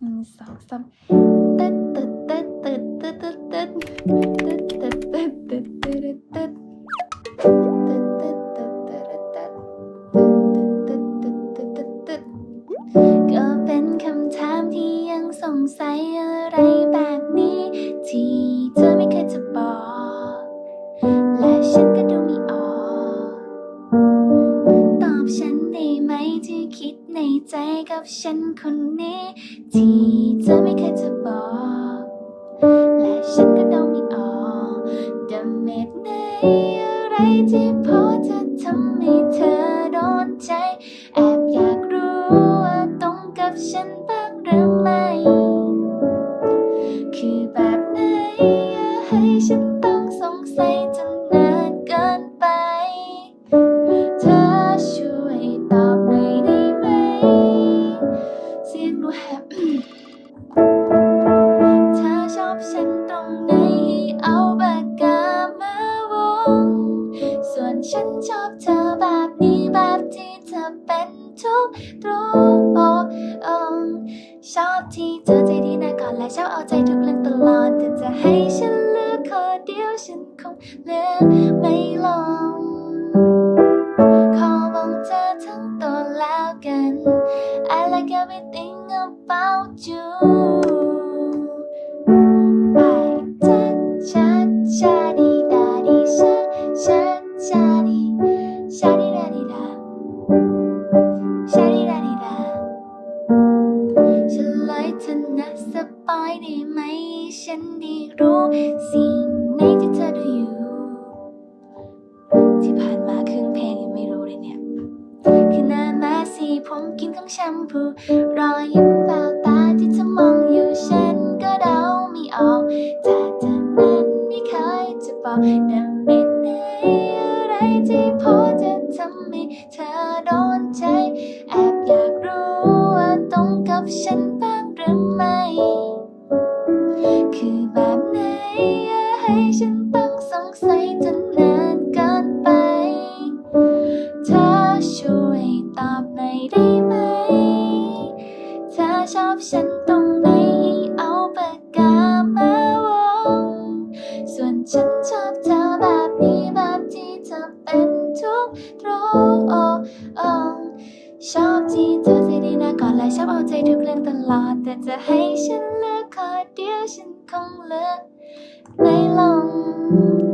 Şimdi saksam. Dıt dıt dıt dıt dıt dıt dıt. ได้ไหมที่คิดในใจกับฉันคนนี้ ที่เธอไม่เคยจะบอก และฉันก็เดาไม่ออกดาเม็ดไหนอะไรที่พอจะทำให้เธอโดนใจ แอบอยากรู้ว่าตรงกับฉันบ้างหรือไม่ คือแบบไหนย่าให้ฉันต้องสงสัย อบที่เธอใจดีนะก่อนและชอบเอาใจทุกเรื่องตลอดแต่จะให้ฉันเลือกคนเดียวฉันคงเลือกไม่ลงขอบอกเธอทั้งตัวแล้วกัน I like everything about you ไปชัดชัดชาดีดาดีชัดชัดชาดีชาดีดาดีดา อยได้ไหม ฉันได้รู้สิ่งไหนที่เธอดูอยู่ ที่ผ่านมาครึ่งเพลงยังไม่รู้เลยเนี่ยคือหน้ามาสีผมกินของแชมพู รอยยิ้มแววตาที่เธอมองอยู่ฉันก็เดาไม่ออกแต่เธอนั้นไม่เคยจะบอก ได้ไหม เธอชอบฉันตรงไหนให้เอาปากกามาวง ส่วนฉันชอบเธอแบบนี้แบบที่เธอเป็นทุกตรงชอบที่เธอใจดีนะก่อนและชอบเอาใจทุกเรื่องตลอด แต่จะให้ฉันเลือกคนเดียวฉันคงเลือกไม่ลงของ